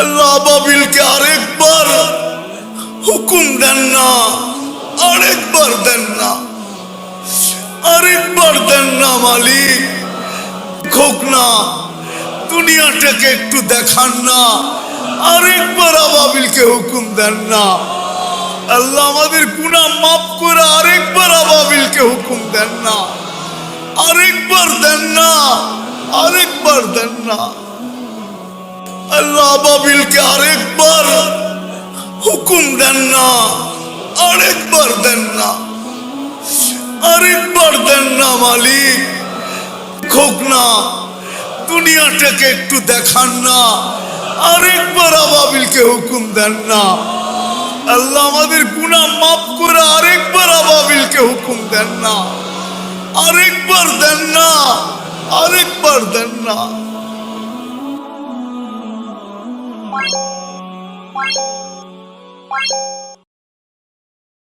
আল্লাহ আবাবিলকে আরেকবার হুকুম দেন না, আরেকবার দেন না, আরেকবার দেন না মালিক। খোক না, দুনিয়াটাকে একটু দেখান না, আরেকবার আবাবিলকে হুকুম দেন না। আল্লাহ আমাদের গুনাহ মাফ করে আরেকবার আবাবিলকে হুকুম দেন না, আরেকবার দেন না, আরেকবার দেন না। আল্লাহ আবাবিলকে আরেকবার হুকুম দেন না, আরেকবার দেন না, আরেকবার দেন না মালিক। খোক না, দুনিয়াটাকে একটু দেখান না, আরেকবার আবাবিলকে হুকুম দেন না। আল্লাহ আমাদের গুনাহ মাফ করে আরেকবার আবাবিলকে হুকুম দেন না, আরেকবার দেন না, আরেকবার দেন না। Thank you.